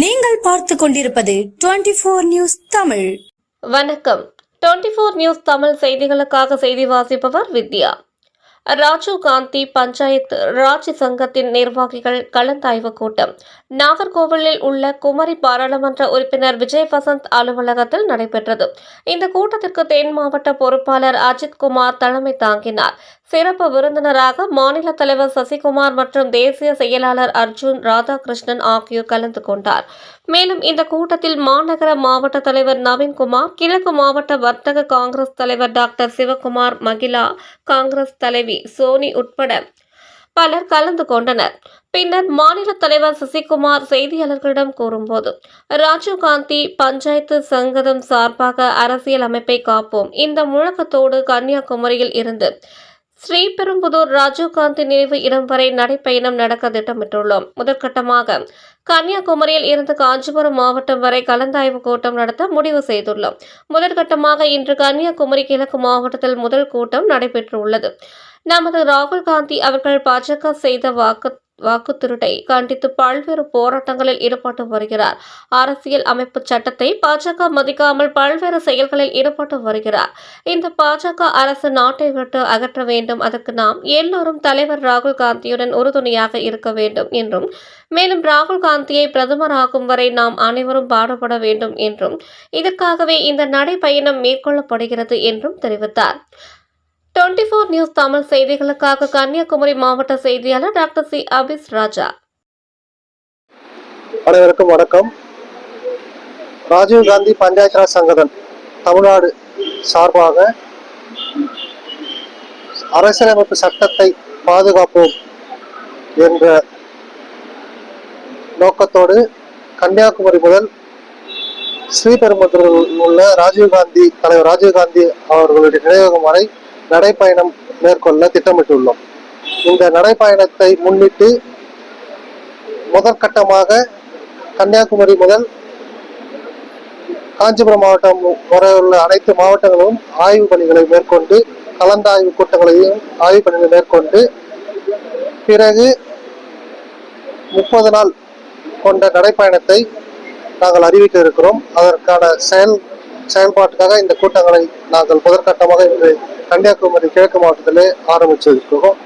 நீங்கள் பார்த்து கொண்டிருப்பது டுவெண்டி போர் நியூஸ் தமிழ். வணக்கம். டுவெண்டி ஃபோர் நியூஸ் தமிழ் செய்திகளுக்காக செய்தி வாசிப்பவர் வித்யா. ராஜீவ் காந்தி பஞ்சாயத்து ராஜ் சங்கத்தின் நிர்வாகிகள் கலந்தாய்வு கூட்டம். நாகர்கோவிலில் உள்ள குமரி பாராளுமன்ற உறுப்பினர் விஜய் வசந்த் அலுவலகத்தில் நடைபெற்றது. இந்த கூட்டத்திற்கு தென் மாவட்ட பொறுப்பாளர் அஜித் குமார் தலைமை தாங்கினார். சிறப்பு விருந்தினராக மாநில தலைவர் சசிகுமார் மற்றும் தேசிய செயலாளர் அர்ஜுன் ராதாகிருஷ்ணன் ஆகியோர் கலந்து கொண்டார். மேலும் இந்த கூட்டத்தில் மாநகர மாவட்ட தலைவர் நவீன்குமார் கிழக்கு மாவட்ட வர்த்தக காங்கிரஸ் தலைவர் டாக்டர் சிவகுமார் மகிழா காங்கிரஸ் தலைவி சோனி உட்பட பலர் கலந்து கொண்டனர். பின்னர் மாநில தலைவர் சசிகுமார் செய்தியாளர்களிடம் கூறும்போது ராஜீவ்காந்தி பஞ்சாயத்து சங்கதம் சார்பாக அரசியல் அமைப்பை காப்போம். இந்த முழக்கத்தோடு கன்னியாகுமரியில் இருந்து ஸ்ரீபெரும்புதூர் ராஜீவ்காந்தி நினைவு இடம் வரை நடைப்பயணம் நடக்க திட்டமிட்டுள்ளோம். முதற்கட்டமாக கன்னியாகுமரியில் இருந்து காஞ்சிபுரம் மாவட்டம் வரை கலந்தாய்வு கூட்டம் நடத்த முடிவு செய்துள்ளோம். முதற்கட்டமாக இன்று கன்னியாகுமரி கிழக்கு மாவட்டத்தில் முதல் கூட்டம் நடைபெற்றுள்ளது. நமது ராகுல் காந்தி அவர்கள் பாஜக செய்த வாக்கு வாக்கு திருட்டை கண்டித்து பல்வேறு போராட்டங்களில் ஈடுபட்டு வருகிறார். அரசியல் அமைப்பு சட்டத்தை பாஜக மதிக்காமல் பல்வேறு செயல்களில் ஈடுபட்டு வருகிறார். இந்த பாஜக அரசு நாட்டை விட்டு அகற்ற வேண்டும். அதற்கு நாம் எல்லோரும் தலைவர் ராகுல் காந்தியுடன் உறுதுணையாக இருக்க வேண்டும் என்றும் மேலும் ராகுல் காந்தியை பிரதமராகும் வரை நாம் அனைவரும் பாடுபட வேண்டும் என்றும் இதற்காகவே இந்த நடைபயணம் மேற்கொள்ளப்படுகிறது என்றும் தெரிவித்தார். டுவெண்டி ஃபோர் நியூஸ் தமிழ் செய்திகளுக்காக கன்னியாகுமரி மாவட்ட செய்தியாளர் டாக்டர் சி. அபிஸ் ராஜா. அனைவருக்கும் வணக்கம். ராஜீவ் காந்தி பஞ்சாயத்து ராஜ் சங்கதன் தமிழ்நாடு சார்பாக அரசியலமைப்பு சட்டத்தை பாதுகாப்போம் என்ற நோக்கத்தோடு கன்னியாகுமரி முதல் ஸ்ரீபெரும்புத்தூரில் உள்ள ராஜீவ்காந்தி தலைவர் ராஜீவ்காந்தி அவர்களுடைய நினைவகம் வரை நடைப்பயணம் மேற்கொள்ள திட்டமிட்டுள்ளோம். இந்த நடைப்பயணத்தை முன்னிட்டு முதற்கட்டமாக கன்னியாகுமரி முதல் காஞ்சிபுரம் மாவட்டம் வரை உள்ள அனைத்து மாவட்டங்களும் ஆய்வு பணிகளை மேற்கொண்டு கலந்தாய்வு கூட்டங்களையும் ஆய்வு பணிகளை மேற்கொண்டு பிறகு முப்பது நாள் கொண்ட நடைப்பயணத்தை நாங்கள் அறிவிக்க இருக்கிறோம். அதற்கான செயல் செயல்பாட்டுக்காக இந்த கூட்டங்களை நாங்கள் முதற்கட்டமாக இன்று கன்னியாகுமரி கிழக்கு மாவட்டத்திலே ஆரம்பிச்சிருக்கிறோம்.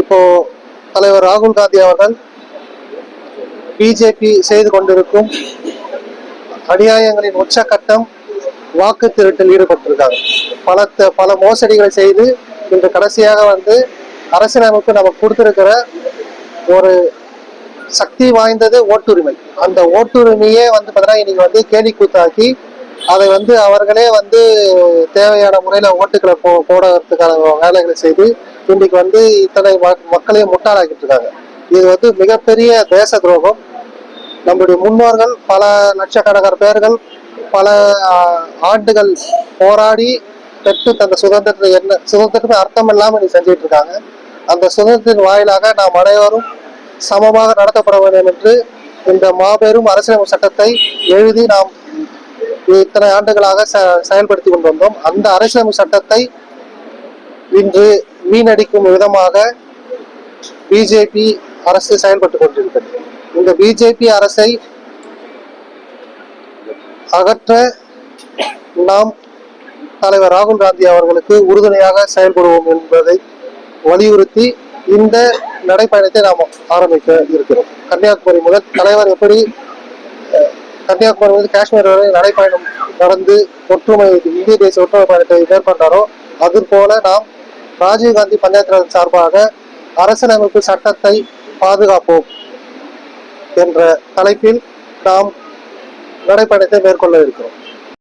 இப்போ தலைவர் ராகுல் காந்தி அவர்கள் பிஜேபி செய்து கொண்டிருக்கும் அநியாயங்களின் உச்சக்கட்டம் வாக்கு திருட்டில் ஈடுபட்டிருக்காங்க பல பல மோசடிகளை செய்து இன்று கடைசியாக வந்து அரசியலமைப்பு நமக்கு கொடுத்திருக்கிற ஒரு சக்தி வாய்ந்தது ஓட்டுரிமை. அந்த ஓட்டுரிமையே வந்து பார்த்தீங்கன்னா இன்னைக்கு வந்து கேலி கூத்தாக்கி அதை வந்து அவர்களே வந்து தேவையான முறையில் ஓட்டுகளை போ போடுறதுக்கான வேலைகளை செய்து இன்னைக்கு வந்து இத்தனை மக்களையும் முட்டாளாக்கிட்டு இருக்காங்க. இது வந்து மிகப்பெரிய தேச துரோகம். நம்முடைய முன்னோர்கள் பல லட்சக்கணக்கான பேர்கள் பல ஆண்டுகள் போராடி பெற்று தந்த சுதந்திரத்தை என்ன சுதந்திரத்தை அர்த்தம் இல்லாமல் நீ செஞ்சுட்டு இருக்காங்க. அந்த சுதந்திரத்தின் வாயிலாக நாம் அனைவரும் சமமாக நடத்தப்பட வேண்டும் என்று இந்த மாபெரும் அரசியலமைப்பு சட்டத்தை எழுதி நாம் இத்தனை ஆண்டுகளாக செயல்படுத்தி கொண்டு வந்தோம் அந்த அரசியலமைப்பு சட்டத்தை இன்று வீணடிக்கும் விதமாக பிஜேபி அரசு செயல்பட்டு கொண்டிருக்கிறது. இந்த பிஜேபி அரசை அகற்ற நாம் தலைவர் ராகுல் காந்தி அவர்களுக்கு உறுதுணையாக செயல்படுவோம் என்பதை வலியுறுத்தி இந்த நடைப்பயணத்தை நாம் ஆரம்பிக்க இருக்கிறோம். கன்னியாகுமரி முதல் தலைவர் எப்படி கன்னியாகுமரி வந்து காஷ்மீர் வரை நடைப்பயணம் நடந்து ஒற்றுமை இந்திய தேசிய ஒற்றுமை பயணத்தை மேற்கொண்டாரோ அது போல நாம் ராஜீவ்காந்தி பஞ்சாயத்து ராஜ் சார்பாக அரசியலமைப்பு சட்டத்தை பாதுகாப்போம் என்ற தலைப்பில் நாம் நடைப்பயணத்தை மேற்கொள்ள இருக்கிறோம்.